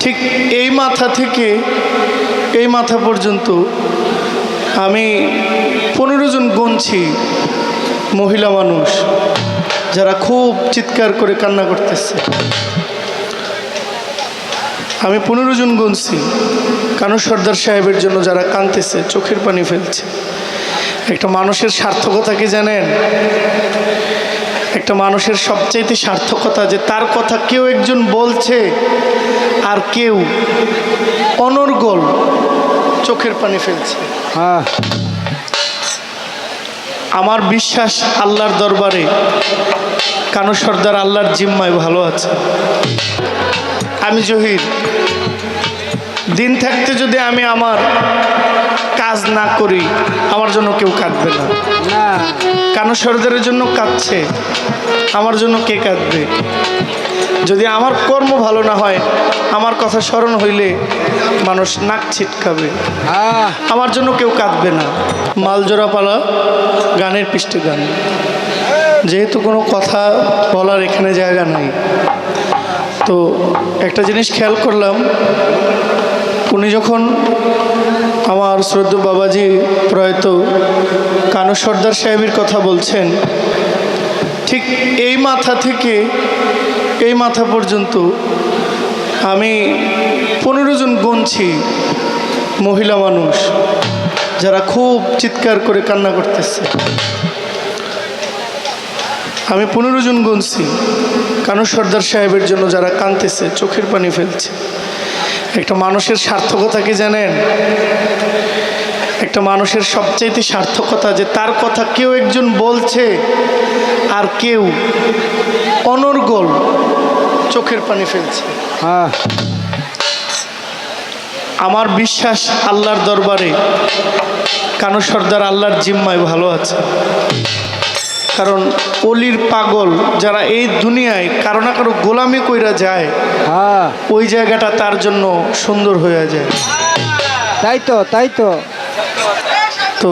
ঠিক এই মাথা থেকে এই মাথা পর্যন্ত আমি পনেরো জন গুনছি মহিলা মানুষ যারা খুব চিৎকার করে কান্না করতেছে। আমি পনেরো জন গুনছি কানু সর্দার সাহেবের জন্য যারা কাঁদতেছে, চোখের পানি ফেলছে। একটা মানুষের সার্থকতা কি জানেন? একটা মানুষের সবচাইতে সার্থকতা যে তার কথা কেউ একজন বলছে আর কেউ অনর্গল চোখের পানি ফেলছে। হ্যাঁ। আমার বিশ্বাস আল্লাহর দরবারে কানু সর্দার আল্লাহর জিম্মায় ভালো আছে। আমি জহির। দিন থাকতে যদি আমি আমার কাজ না করি আমার জন্য কেউ কাঁদবে না। না। কানু সর্দারের জন্য কাঁদছে আমার জন্য কে কাঁদবে? যদি আমার কর্ম ভালো না হয় আমার কথা স্মরণ হইলে মানুষ নাক ছিটকাবে। আমার জন্য কেউ কাঁদবে না। মালজোড়া পালা গানের পৃষ্ঠে গান। যেহেতু কোনো কথা বলার এখানে জায়গা নাই। তো একটা জিনিস খেয়াল করলাম উনি যখন আমার শ্রদ্ধ বাবাজি প্রয়াত কানু সর্দার সাহেবের কথা বলছেন ঠিক এই মাথা থেকে এই মাথা পর্যন্ত আমি পনেরো জন গুনছি মহিলা মানুষ যারা খুব চিৎকার করে কান্না করতেছে। আমি পনেরো জন গুনছি কানু সর্দার সাহেবের জন্য যারা কাঁদতেছে, চোখের পানি ফেলছে। একটা মানুষের সার্থকতা কি জানেন? একটা মানুষের সবচাইতে সার্থকতা যে তার কথা কেউ একজন বলছে আর কেউ অনর্গল চোখের পানি ফেলছে। হ্যাঁ আমার বিশ্বাস আল্লাহর দরবারে কানু সর্দার আল্লাহর জিম্মায় ভালো আছে। কারণ অলির পাগল যারা এই দুনিয়ায় কারও না কারও গোলামি কইরা যায় হ্যাঁ ওই জায়গাটা তার জন্য সুন্দর হয়ে যায়। তাই তো তাই তো। তো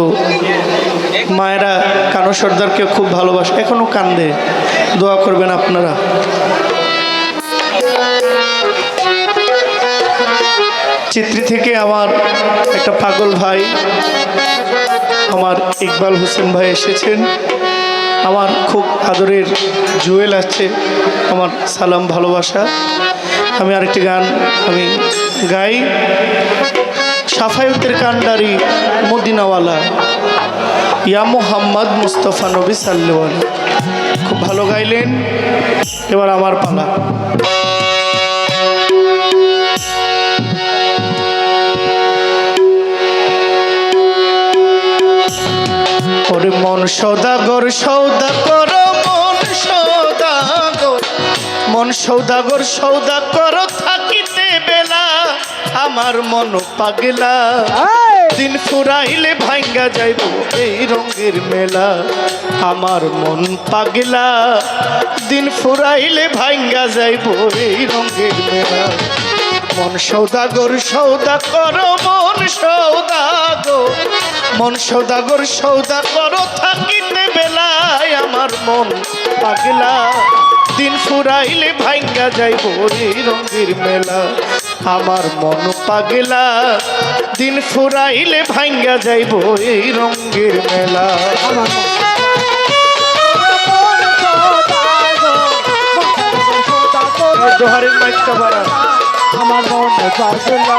মায়েরা কানু সর্দারকে খুব ভালোবাসে এখনও কান্দে। দোয়া করবেন আপনারা। চিত্রি থেকে আমার একটা পাগল ভাই, আমার ইকবাল হোসেন ভাই এসেছেন। আমার খুব আদরের জুয়েল আছে, আমার সালাম ভালোবাসা। আমি আরেকটি গান আমি গাই। সাফায়তের কান্ডারি মদিনাওয়ালা ইয়া মোহাম্মদ মুস্তফা নবী সাল্লু খুব ভালো গাইলেন। এবার আমার পালা। ওরে মন সৌদাগর সৌদা কর মন সৌদাগর মন সৌদাগর সৌদা কর থাকিতে বেলা আমার মন পাগলা। দিন ফুরাইলে ভাঙ্গা যাইব এই রঙের মেলা আমার মন পাগলা। দিন ফুরাইলে ভাঙ্গা যাইব এই রঙের মেলা। মন সৌদাগর সৌদা কর মন সৌদাগর মন সৌদাগর সৌদা কর থাকিতে বেলায় আমার মন পাগলা। দিন ফুরাইলে ভাঙ্গা যাইব এই রঙের মেলা। আমার মন পাগলা। দিন ফুরাইলে ভাঙ্গা যাইব এই রঙের মেলা। আমার দোহারের মাইকটা বাড়া আমার মনে পাগলা।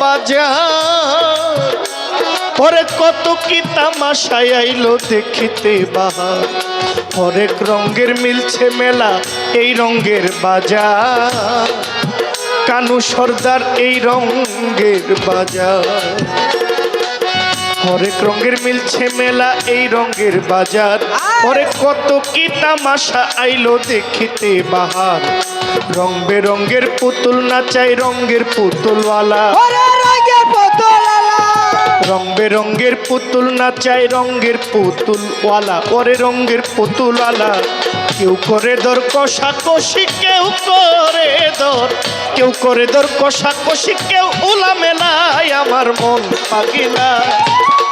বাজার ওরে কত কি তামাশায় আইলো দেখিতে বাহার হরেক রঙের মিলছে মেলা এই রঙের বাজার কানু সর্দার এই রঙের বাজার হরেক রঙের মিলছে মেলা এই রঙের বাজার। পরে কত কি তামাশা আইলো দেখিতে বাহার। রং বেরঙ্গের পুতুল নাচাই রঙ্গের পুতুলওয়ালা। রং বেরঙ্গের পুতুল নাচাই রঙ্গের পুতুলওয়ালা। ওরে রঙ্গের পুতুলওয়ালা কেউ করে দর কষাকষি কেউ করে দর। কেউ করে দর কষাকষি কেউ উলা মেলায় আমার মন পাগিলা।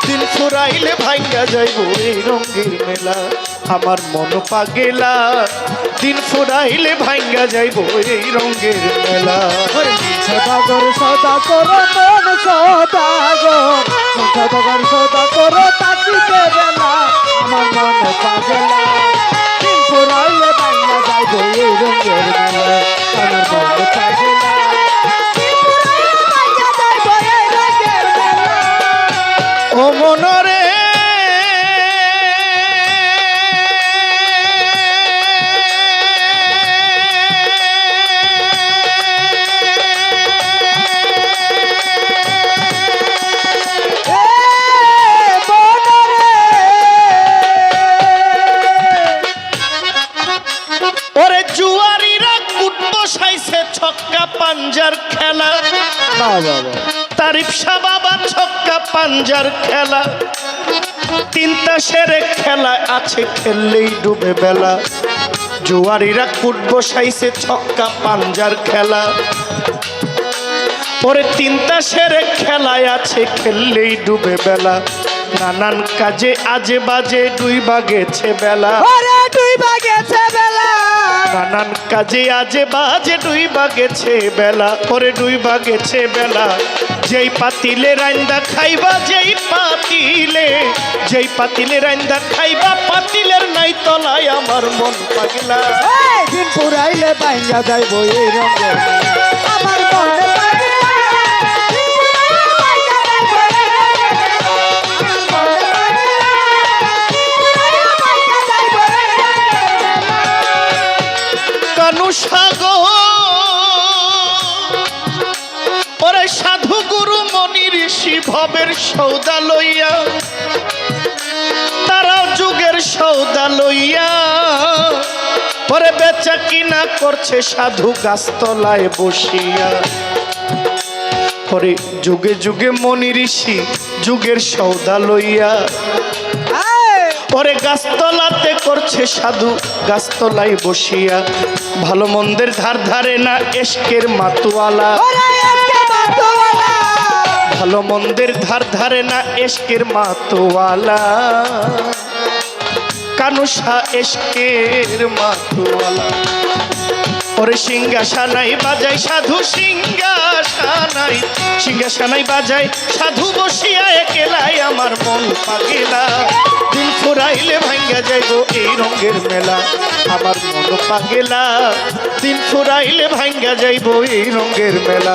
দিন ফুরাইলে ভাঙ্গা যাইব এই রঙ্গের মেলা। আমার মন পাগেলা। দিন ফুরাইলে ভাঙ্গা যাইব এই রঙ্গের মেলা। সদাগর সদা করো মন সদাগর। সদাগর সদা করো তাকিতে বেলা। আমার মন পাগলা। দিন পুরাইলে বাংলা যাইব এই রঙের মেলা। আমার মন পাগলা। রঙের ও মনরে পাঞ্জার খেলা। তিনটা সেরে খেলা আছে খেললেই ডুবে বেলা। জুয়ারিরা কুট বসাইছে ছক্কা পাঞ্জার খেলা। পরে তিনটা সেরে খেলায় আছে খেললেই ডুবে বেলা। নানান কাজে আজে বাজে দুই বাগেছে বেলা। ওরে তুই বাগেছে বেলা। নানান কাজে আজে বাজে, দুই বাগেছে বেলা পরে দুই বাগেছে বেলা। যেই পাতিলে রান্দা খাইবা, যেই পাতিলে যেই পাতিলে রান্দা খাইবা, পাতিলের নাই তলায় আমার মন পাগলা। দিন পুরাইলে বাইঙ্গা যাইব এই রঙের সাগর। ওরে সাধু গুরু মনি ঋষি ভবের সৌদা লইয়া তারাও যুগের সৌদা লইয়া পরে বেচা কিনা করছে সাধু গাছতলায় বসিয়া। পরে যুগে যুগে মনি ঋষি যুগের সৌদা লইয়া পরে গাছতলাতে করছে সাধু। গাছতলায় বসিয়া ভালো মন্দের ধার ধারে না এসকের মাতুয়ালা। ভালো মন্দের ধার ধারে না এসকের মাতুয়ালা। কানুষা এসকের মাতুয়ালা। ওরে সিংহাসানাই বাজাই সাধু সিংহাসানাই সিংহাসানাই বাজাই সাধু বসিয়া একেলাই আমার মন পাগেলা। ফুরাইলে ভাঙ্গা যাইব এই রঙের মেলা। আমার মন পাগেলা দিন ফুরাইলে ভাঙ্গা যাইব এই রঙের মেলা।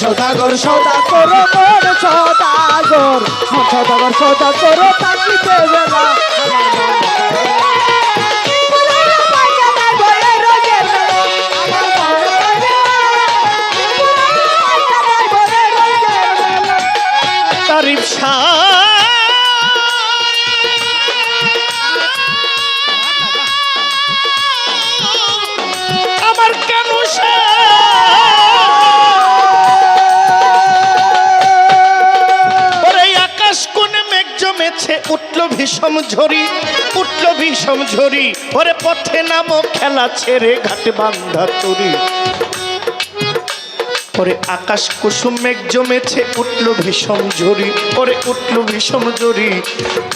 সদাগর সদা করো সদাগর সদাগর সদা করো তাকিতে বেলা। মন উঠল ভীষণ ঝরি উঠল ভীষম ঝরি। ওরে পথে নামো, খেলা ছেড়ে ঘাটে বান্ধা তরি পরে আকাশ কুসুম মেঘ জমেছে, উঠল ভীষণ ঝরি। পরে উঠল ভীষণ ঝরি,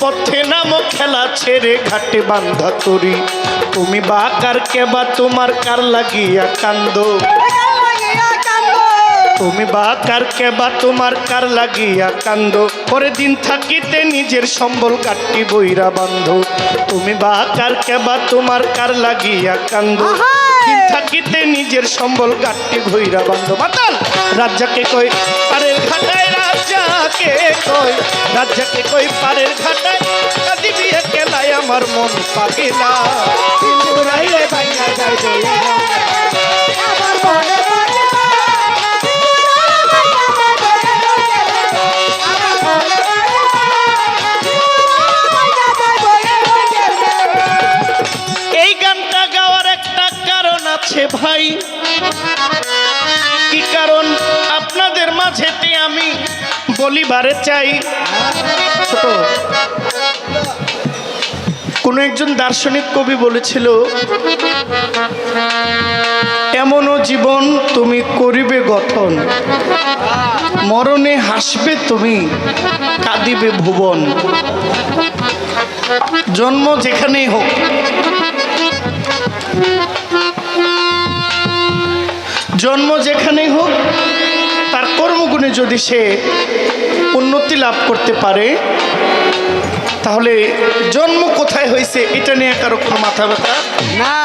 পথে নামো, খেলা ছেড়ে ঘাটে বান্ধা তরি তুমি বা কার কেবা তোমার কার লাগিয়া কান্দো। তুমি বা কার কেবা তোমার কার লাগিয়া কান্দ? পরে দিন থাকিতে নিজের সম্বল কাটি বইরা বান্ধ। তুমি বা কার কেবা তোমার কার লাগিয়া কান্দ? দিন থাকিতে নিজের সম্বল কাটি ঘইরা বান্ধ। মাতাল রাজ্জাকে কই পারের ঘাটায় রাজ্জাকে কই? রাজ্জাকে কই পারের ঘাটায় কাদি বিয়ে কেলায় আমার মন এই আমার মনে আমি বলিবারে চাই। ছোট। কোন একজন দার্শনিক কবি বলেছিল, এমনও জীবন তুমি করিবে গঠন, মরণে হাসবে তুমি, কাঁদিবে ভুবন। জন্ম যেখানেই হোক। জন্ম যেখানেই হোক কর্মগুণে যদি সে উন্নতি লাভ করতে পারে তাহলে জন্ম কোথায় হয়েছে এটা নিয়ে কারও কোনো মাথা ব্যথা? না।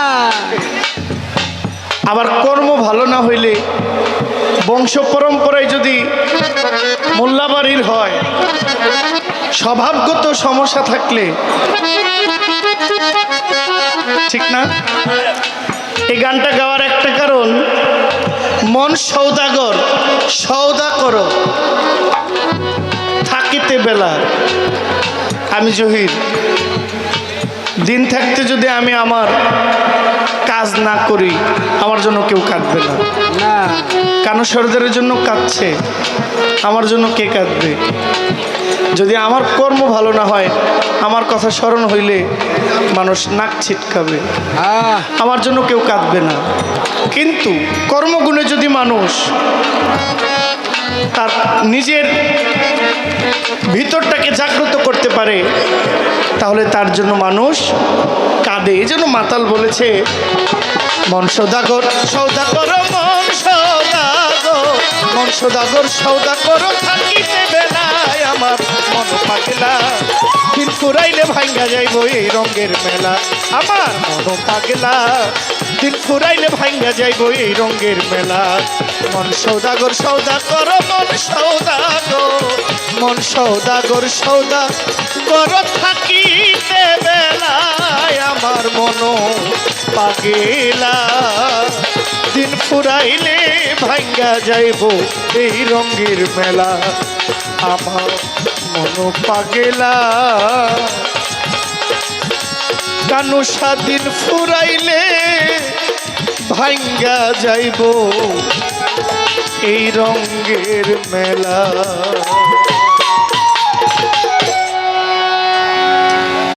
আবার কর্ম ভালো না হইলে বংশ পরম্পরায় যদি মোল্লাবাড়ির হয় স্বভাবগত সমস্যা থাকলে ঠিক না? এই গানটা গাওয়ার একটা কারণ মন সৌদাগর সৌদা করো। থাকিতে বেলা। আমি জহির। দিন থাকতে যদি আমি আমার কাজ না করি আমার জন্য কেউ কাঁদবে না। না। কানো সর্দারের জন্য কাঁদছে আমার জন্য কে কাঁদবে? যদি আমার কর্ম ভালো না হয় আমার কথা স্মরণ হইলে মানুষ নাক ছিটকাবে। আমার জন্য কেউ কাঁদবে না। কিন্তু কর্মগুণে যদি মানুষ তার নিজের ভিতরটাকে জাগ্রত করতে পারে তাহলে তার জন্য মানুষ কাঁদে। এই জন্য মাতাল বলেছে মন সৌদাগর সৌদাগর মন সৌদাগর। মন সৌদাগর সৌদাগর থাকিতে বেলায় আমার মন পাগলা। দিন ফুরাইলে ভাঙ্গা যাইব এই রঙের মেলা। আমার মন পাগলা। দিন ফুরাইলে ভাঙ্গা যাইব এই রঙের মেলা। মন সৌদাগর, সৌদা কর, মন সৌদাগর। মন সৌদাগর, সৌদা কর, থাকিতে বেলায় আমার মন পাগেলা। দিন ফুরাইলে ভাঙ্গা যাইব এই রঙের মেলা। আমার মন পাগেলা। কানু স্বাধীন ফুরাইলে ভাঙ্গা যাইব এই রঙ্গের মেলা।